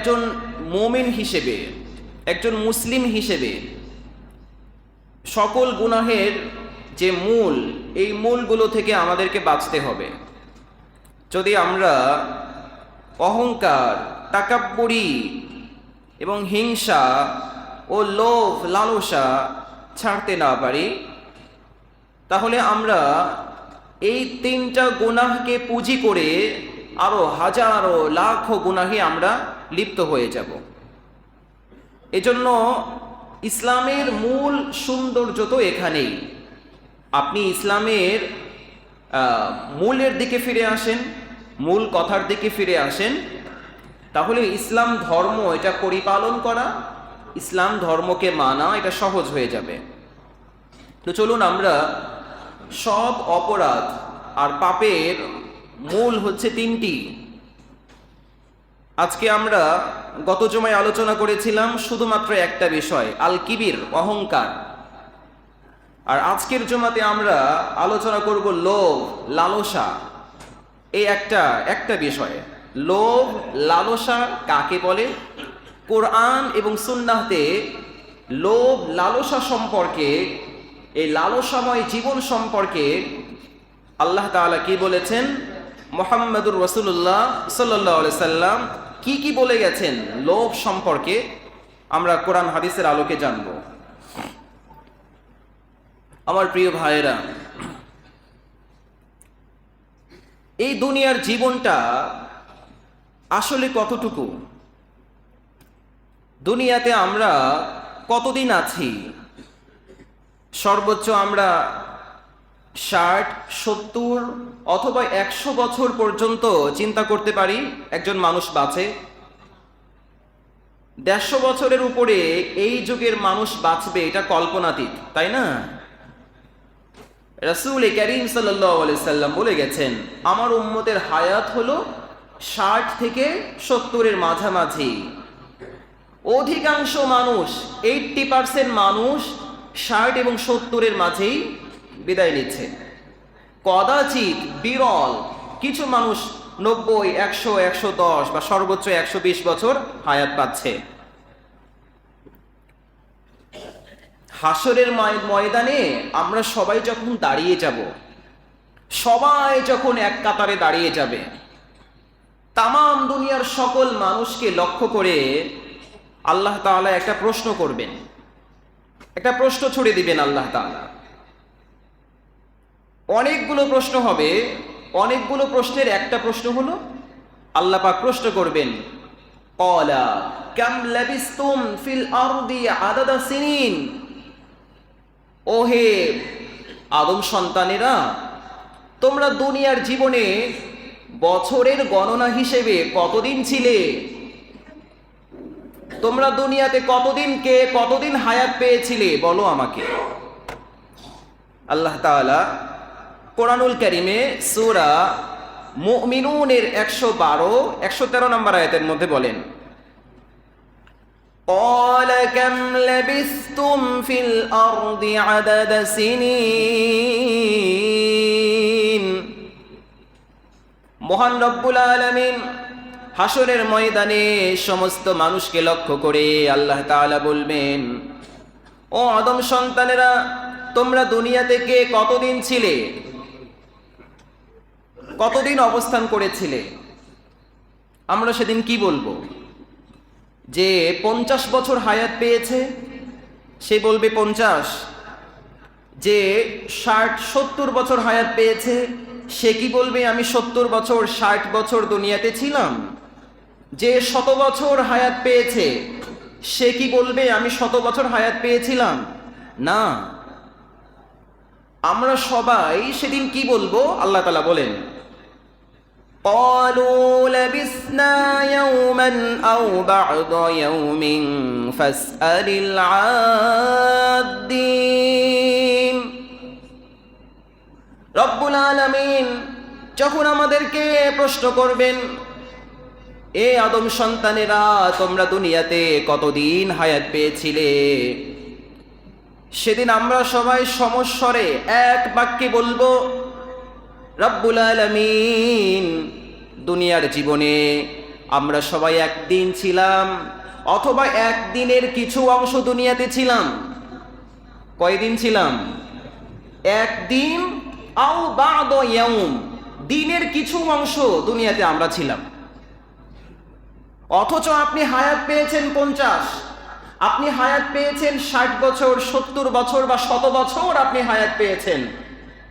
একজন মোমিন হিসেবে, একজন মুসলিম হিসেবে সকল গুনাহের যে মূল, এই মূলগুলো থেকে আমাদেরকে বাঁচতে হবে। যদি আমরা অহংকার টাকাব্বরি এবং হিংসা ও লোভ, লালসা ছাড়তে না পারি, তাহলে আমরা এই তিনটা গুনাহকে পুঁজি করে আরও হাজারো, লাখো গুনাহে আমরা লিপ্ত হয়ে যাব। এজন্য ইসলামের মূল সৌন্দর্য তো এখানেই। আপনি ইসলামের মূলের দিকে ফিরে আসেন, মূল কথার দিকে ফিরে আসেন, তাহলে ইসলাম ধর্ম এটা পরিপালন করা, ইসলাম ধর্মকে মানা এটা সহজ হয়ে যাবে। তো চলুন আমরা সব অপরাধ আর পাপের মূল হচ্ছে তিনটি। আজকে আমরা গত জমায় আলোচনা করেছিলাম শুধুমাত্র একটা বিষয়, আল কিবির, অহংকার। আর আজকের জমাতে আমরা আলোচনা করব লোভ, লালসা। এই একটা একটা বিষয়। লোভ, লালসা কাকে বলে? কোরআন এবং সুন্নাহতে লোভ, লালসা সম্পর্কে, এই লালসাময় জীবন সম্পর্কে আল্লাহ তাআলা কি বলেছেন? মোহাম্মদুর রসুল্লাহ সাল্লাহ সাল্লাম কি কি বলে গেছেন লোভ সম্পর্কে আমরা কোরআন হাদিসের আলোকে জানব। আমার প্রিয় ভাইয়েরা, এই দুনিয়ার জীবনটা আসলে কতটুকু? দুনিয়াতে আমরা কতদিন আছি? সর্বোচ্চ আমরা ষাট, সত্তর অথবা একশো বছর পর্যন্ত চিন্তা করতে পারি একজন মানুষ বাঁচে। দেড়শো বছরের উপরে এই যুগের মানুষ বাঁচবে, এটা কল্পনাতীত, তাই না? রাসুল করিম সাল্লাম বলে গেছেন, আমার উম্মতের হায়াত হলো ষাট থেকে সত্তরের মাঝামাঝি। অধিকাংশ মানুষ এইটটি পার্সেন্ট মানুষ ষাট এবং সত্তরের মাঝেই বিদায় নিচ্ছে। কদাচিৎ বিরল কিছু মানুষ নব্বই, একশো একশো দশ বা সর্বোচ্চ একশো বিশ বছর হায়াত পাচ্ছে। হাসরের ময়- ময়দানে আমরা সবাই যখন দাঁড়িয়ে যাব, সবাই যখন এক কাতারে দাঁড়িয়ে যাবে, তামাম দুনিয়ার সকল মানুষকে লক্ষ্য করে আল্লাহ তাআলা একটা প্রশ্ন করবেন। একটা প্রশ্ন ছুড়ে দিবেন আল্লাহ তাআলা। অনেকগুলো প্রশ্ন হবে। অনেকগুলো প্রশ্নের একটা প্রশ্ন হলো, আল্লাহ পাক প্রশ্ন করবেন, কলা কাম লাবিস্তুম ফিল আরদি আদাদা সিনিন? ওহে আদম সন্তানেরা, তোমরা দুনিয়ার জীবনে বছরের গণনা হিসেবে কতদিন ছিলে? তোমরা দুনিয়াতে কতদিন কে কতদিন হায়াত পেয়েছিলে? বলো আমাকে। আল্লাহ তাআলা কোরআনুল কারিমে সূরা মুমিনুনের একশো বারো একশো তেরো নম্বর আয়াতের মধ্যে বলেন قال كم لبثتم في الأرض عدد سنين মহান রব্বুল আলামিন হাসরের ময়দানে সমস্ত মানুষকে লক্ষ্য করে আল্লাহ তাআলা বলবেন ও আদম সন্তানেরা তোমরা দুনিয়া থেকে কতদিন ছিলে কতদিন অবস্থান করেছিলে? আমরা সেদিন কি বলব? যে পঞ্চাশ বছর হায়াত পেয়েছে, সে বলবে পঞ্চাশ। যে ষাট, সত্তর বছর হায়াত পেয়েছে, সে কি বলবে, আমি সত্তর বছর, ষাট বছর দুনিয়াতে ছিলাম? যে শত বছর হায়াত পেয়েছে, সে কি বলবে, আমি শত বছর হায়াত পেয়েছিলাম? না। আমরা সবাই সেদিন কি বলব? আল্লাহ তালা বলেন قالوا لبثنا يوما أو بعض يوم فاسأل العادين রব্বুল আলামিন যখন আমাদেরকে প্রশ্ন করবেন এ আদম সন্তানেরা তোমরা দুনিয়াতে কতদিন হায়াত পেয়েছিলে সেদিন আমরা সবাই সমস্বরে এক বাক্যে বলবো রব্বুল আলমিন, দুনিয়ার জীবনে আমরা সবাই একদিন ছিলাম, অথবা একদিনের কিছু অংশ দুনিয়াতে ছিলাম। কয়দিন ছিলাম? একদিন, আও বাদ দিনের কিছু অংশ দুনিয়াতে আমরা ছিলাম। অথচ আপনি হায়াত পেয়েছেন পঞ্চাশ, আপনি হায়াত পেয়েছেন ষাট বছর, সত্তর বছর বা শত বছর আপনি হায়াত পেয়েছেন।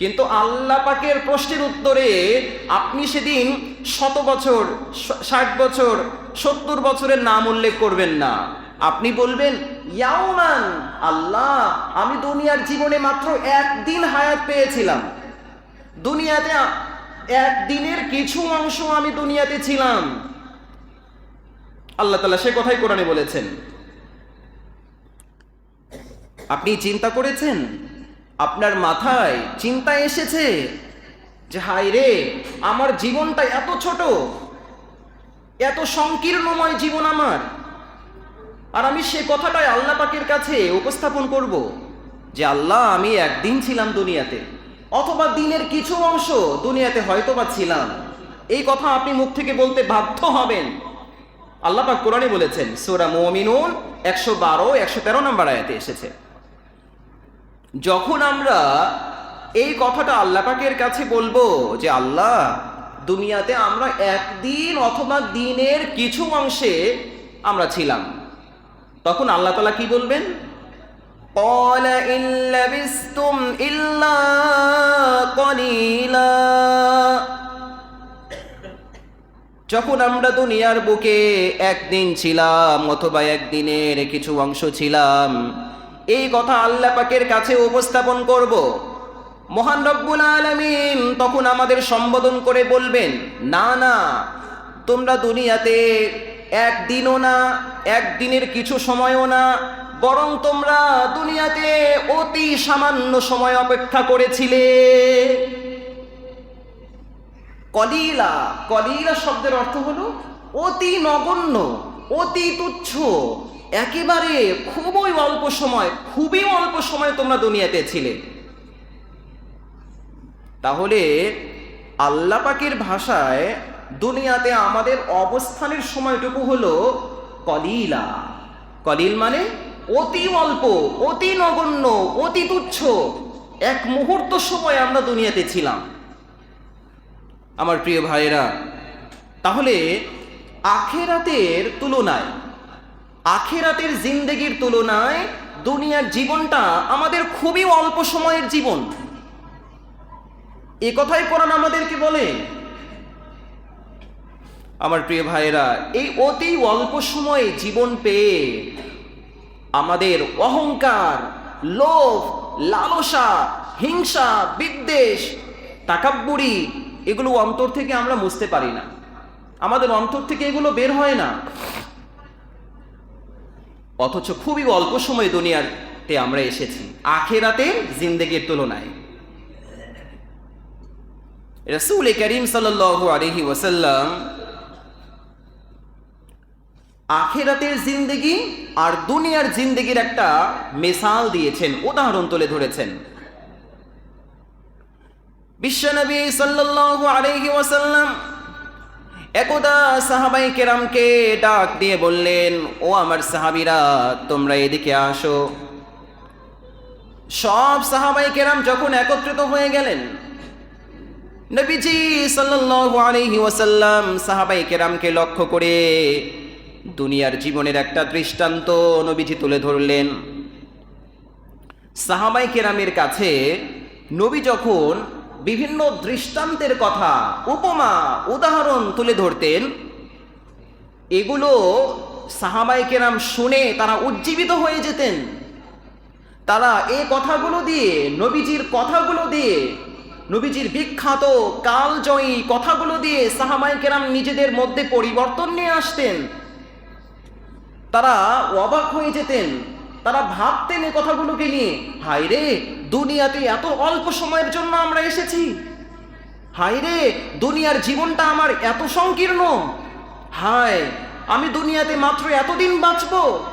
কিন্তু আল্লাহ পাকের প্রশ্নের উত্তরে আপনি সেদিন শত বছর ষাট বছর, সত্তর বছরের নাম উল্লেখ করবেন না। আপনি বলবেন ইয়াউমান আল্লাহ, আমি দুনিয়ার জীবনে মাত্র একদিন হায়াত পেয়েছিলাম। দুনিয়াতে একদিনের কিছু অংশ আমি দুনিয়াতে ছিলাম। আল্লাহ তালা সে কথাই কোরআনে বলেছেন। আপনি চিন্তা করেছেন আপনার মাথায় চিন্তা এসেছে যে হাই রে, আমার জীবনটা এত ছোট, এত সংকীর্ণময় জীবন আমার, আর আমি সে কথাটাই আল্লাহ পাকের কাছে উপস্থাপন করব যে, আল্লাহ, আমি একদিন ছিলাম দুনিয়াতে, অথবা দিনের কিছু অংশ দুনিয়াতে হয়তো বা ছিলাম। এই কথা আপনি মুখ থেকে বলতে বাধ্য হবেন। আল্লাহ পাক কোরআনে বলেছেন, সূরা মুমিনুন একশো বারো, একশো তেরো নম্বর আয়াতে এসেছে। যখন আমরা এই কথাটা আল্লাহ পাকের কাছে বলবো যে আল্লাহ দুনিয়াতে আমরা একদিন অথবা দিনের কিছু অংশে আমরা ছিলাম তখন আল্লাহ তালা কি বলবেন قال إن لبثتم إلا قليلا যখন আমরা দুনিয়ার বুকে একদিন ছিলাম অথবা একদিনের কিছু অংশ ছিলাম এই কথা আল্লাহ পাকের কাছে উপস্থাপন করব। মহান রব্বুল আলামিন তখন আমাদের সম্বোধন করে বলবেন, না না, তোমরা দুনিয়াতে একদিনও না, একদিনের কিছু সময়ও না, বরং তোমরা দুনিয়াতে অতি সামান্য সময় অপেক্ষা করেছিলে। কলিলা কলিলা শব্দের অর্থ হলো অতি নগণ্য, অতি তুচ্ছ। একেবারে খুবই অল্প সময়, খুবই অল্প সময় তোমরা দুনিয়াতে ছিলে। তাহলে আল্লাহ পাকের ভাষায় দুনিয়াতে আমাদের অবস্থানের সময়টুকু হলো কলিলা। কলিল মানে অতি অল্প, অতি নগণ্য, অতি তুচ্ছ। এক মুহূর্ত সময় আমরা দুনিয়াতে ছিলাম। আমার প্রিয় ভাইয়েরা, তাহলে আখেরাতের তুলনায় আখেরাতের জিন্দেগির তুলনায় দুনিয়ার জীবনটা আমাদের খুবই অল্প সময়ের জীবন। এ কথাই কোরআন আমাদেরকে বলে, আমার প্রিয় ভাইয়েরা, এই অতি অল্প সময়ে জীবন পেয়ে আমাদের অহংকার, লোভ, লালসা, হিংসা, বিদ্বেষ, তাকাব্বুরি, এগুলো অন্তর থেকে আমরা মুছতে পারি না। আমাদের অন্তর থেকে এগুলো বের হয় না। অথচ খুবই অল্প সময় দুনিয়াতে আমরা এসেছি। আখেরাতের জিন্দেগির তুলনায়। রসুল করিম সাল্লাল্লাহু আলাইহি ওয়াসাল্লাম আখেরাতের জিন্দেগি আর দুনিয়ার জিন্দেগির একটা মিসাল দিয়েছেন, উদাহরণ তুলে ধরেছেন। বিশ্বনবী সাল্লাল্লাহু আলাইহি ওয়াসাল্লাম একদা সাহাবাই কেরামকে ডাক দিয়ে বললেন, ও আমার সাহাবিরা, তোমরা এদিকে আসো। সব সাহাবাই কেরাম যখন একত্রিত হয়ে গেলেন, নবীজি সাল্লাল্লাহু আলাইহি ওয়াসাল্লাম সাহাবাই কেরামকে লক্ষ্য করে দুনিয়ার জীবনের একটা দৃষ্টান্ত নবীজি তুলে ধরলেন। সাহাবাই কেরামের কাছে নবী যখন বিভিন্ন দৃষ্টান্তের কথা, উপমা, উদাহরণ তুলে ধরতেন। এগুলো সাহাবাই কেরাম শুনে তারা উজ্জীবিত হয়ে যেতেন। তারা এই কথাগুলো দিয়ে, নবীজির কথাগুলো দিয়ে, নবীজির বিখ্যাত কালজয়ী কথাগুলো দিয়ে সাহাবাই কেরাম নিজেদের মধ্যে পরিবর্তন নিয়ে আসতেন। তারা অবাক হয়ে যেতেন। তারা ভাবতেন এই কথাগুলোকে নিয়ে হায় রে দুনিয়াতে এত অল্প সময়ের জন্য আমরা এসেছি। হায় রে দুনিয়ার জীবনটা আমার এত সংকীর্ণ। হায়, আমি দুনিয়াতে মাত্র এতদিন বাঁচব।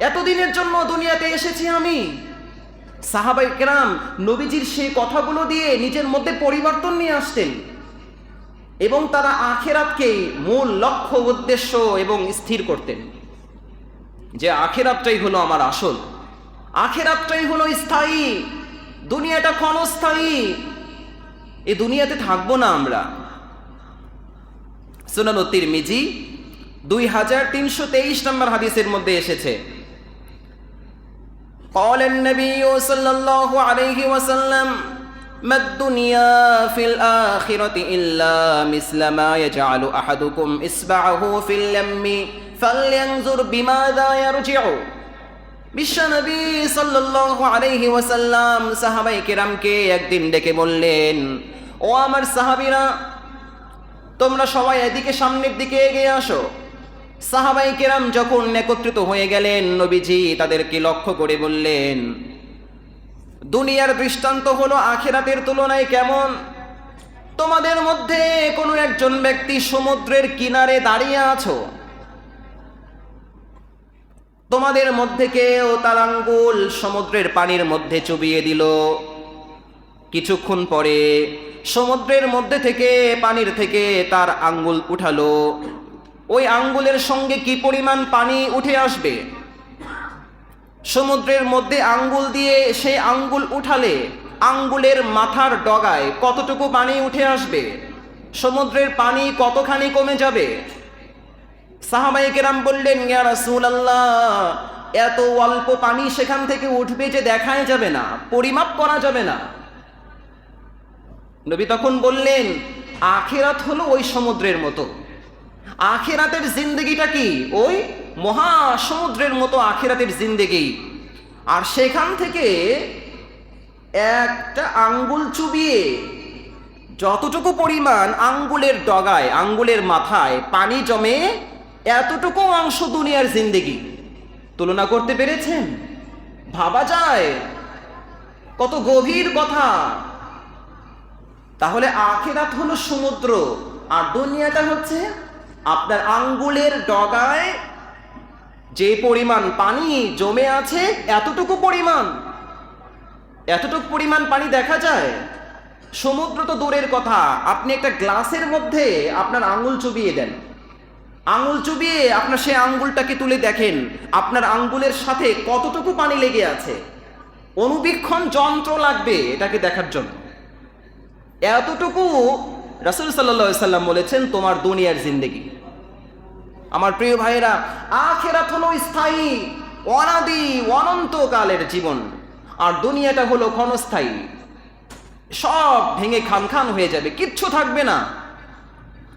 এতদিনের জন্য দুনিয়াতে এসেছি আমি। সাহাবাই কেরাম নবীজির সেই কথাগুলো দিয়ে নিজের মধ্যে পরিবর্তন নিয়ে আসতেন। এবং তারা আখেরাতকেই মূল লক্ষ্য, উদ্দেশ্য এবং স্থির করতেন। যে আখেরাতটাই হলো আমার আসল। আখেরাতটাই হলো স্থায়ী। দুনিয়াটা ক্ষণস্থায়ী এই দুনিয়াতে থাকবো না আমরা সুনানো তিরমিজি দুই হাজার তিনশো তেইশ নম্বর হাদিসের মধ্যে এসেছে قال النبي صلى الله عليه وسلم ما الدنيا في الآخرة إلا مثل ما يجعل أحدكم إصبعه في اليم فلينظر بماذا يرجع বিশ্বনবী সাল্লাল্লাহু আলাইহি ওয়াসাল্লাম সাহাবাই কেরামকে একদিন ডেকে বললেন, ও আমার সাহাবীরা, তোমরা সবাই এদিকে সামনের দিকে এগিয়ে আসো। সাহাবাই কেরাম যখন একত্রিত হয়ে গেলেন, নবীজি তাদেরকে লক্ষ্য করে বললেন, দুনিয়ার দৃষ্টান্ত হলো আখেরাতের তুলনায় কেমন? তোমাদের মধ্যে কোনো একজন ব্যক্তি সমুদ্রের কিনারে দাঁড়িয়ে আছো তোমাদের মধ্যে কেউ তার আঙ্গুল সমুদ্রের পানির মধ্যে চুবিয়ে দিল। কিছুক্ষণ পরে সমুদ্রের মধ্যে থেকে, পানির থেকে তার আঙ্গুল উঠালো। ওই আঙ্গুলের সঙ্গে কি পরিমাণ পানি উঠে আসবে? সমুদ্রের মধ্যে আঙ্গুল দিয়ে সেই আঙ্গুল উঠালে আঙ্গুলের মাথার ডগায় কতটুকু পানি উঠে আসবে? সমুদ্রের পানি কতখানি কমে যাবে? সাহাবাই কেরাম বললেন, ইয়া রাসূলুল্লাহ, এত অল্প পানি সেখান থেকে উঠবে যে দেখাই যাবে না, পরিমাপ করা যাবে না। নবী তখন বললেন, আখেরাত হলো ওই সমুদ্রের মতো। আখেরাতের জিন্দগিটা কি? ওই মহা সমুদ্রের মতো আখেরাতের জিন্দেগি। আর সেখান থেকে একটা আঙ্গুল চুবিয়ে যতটুকু পরিমাণ আঙ্গুলের ডগায়, আঙ্গুলের মাথায় পানি জমে এতটুকু অংশ দুনিয়ার জিন্দেগি। তুলনা করতে পেরেছেন? ভাবা যায়। কত গভীর কথা। তাহলে আখেরাত হলো সমুদ্র, আর দুনিয়াটা হচ্ছে আপনার আঙ্গুলের ডগায় যে পরিমাণ পানি জমে আছে, এতটুকু পরিমাণ। এতটুকু পরিমাণ পানি দেখা যায়। সমুদ্র তো দূরের কথা। আপনি একটা গ্লাসের মধ্যে আপনার আঙ্গুল চুবিয়ে দেন। আঙ্গুল চুবিয়ে আপনার সেই আঙ্গুলটাকে তুলে দেখেন, আপনার আঙ্গুলের সাথে কতটুকু পানি লেগে আছে। অনুবীক্ষণ যন্ত্র লাগবে এটাকে দেখার জন্য। এতটুকু রাসুল সাল্লা সাল্লাম বলেছেন, তোমার দুনিয়ার জিন্দেগি। আমার প্রিয় ভাইয়েরা আখেরাত হলো স্থায়ী, অনাদি, অনন্তকালের জীবন। আর দুনিয়াটা হলো ক্ষণস্থায়ী। সব ভেঙে খান খান হয়ে যাবে, কিচ্ছু থাকবে না।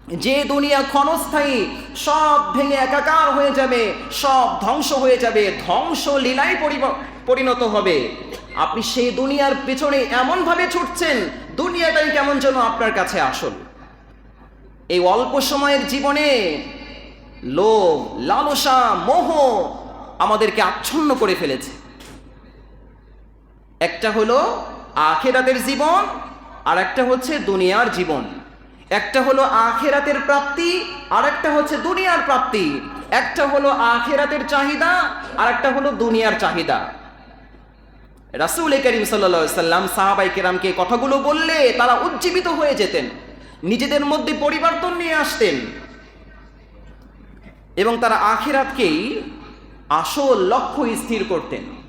যে দুনিয়া ক্ষণস্থায়ী, সব ভেঙে একাকার হয়ে যাবে, সব ধ্বংস হয়ে যাবে ধ্বংস লীলায় পরিণত হবে। আপনি সেই দুনিয়ার পেছনে এমনভাবে ছুটছেন, দুনিয়াটাই কেমন যেন আপনার কাছে আসল। এই অল্প সময়ের জীবনে লোভ, লালসা, মোহ আমাদেরকে আচ্ছন্ন করে ফেলেছে। একটা হলো আখেরাতের জীবন আর একটা হচ্ছে দুনিয়ার জীবন। একটা হলো আখেরাতের প্রাপ্তি আর একটা হচ্ছে দুনিয়ার প্রাপ্তি। একটা হলো আখেরাতের চাহিদা আর একটা হলো দুনিয়ার চাহিদা। রাসুল করিম সাল্লা সাল্লাম সাহাবাই কেরামকে কথাগুলো বললে তারা উজ্জীবিত হয়ে যেতেন, নিজেদের মধ্যে পরিবর্তন নিয়ে আসতেন। এবং তারা আখেরাতকেই আসল লক্ষ্য স্থির করতেন।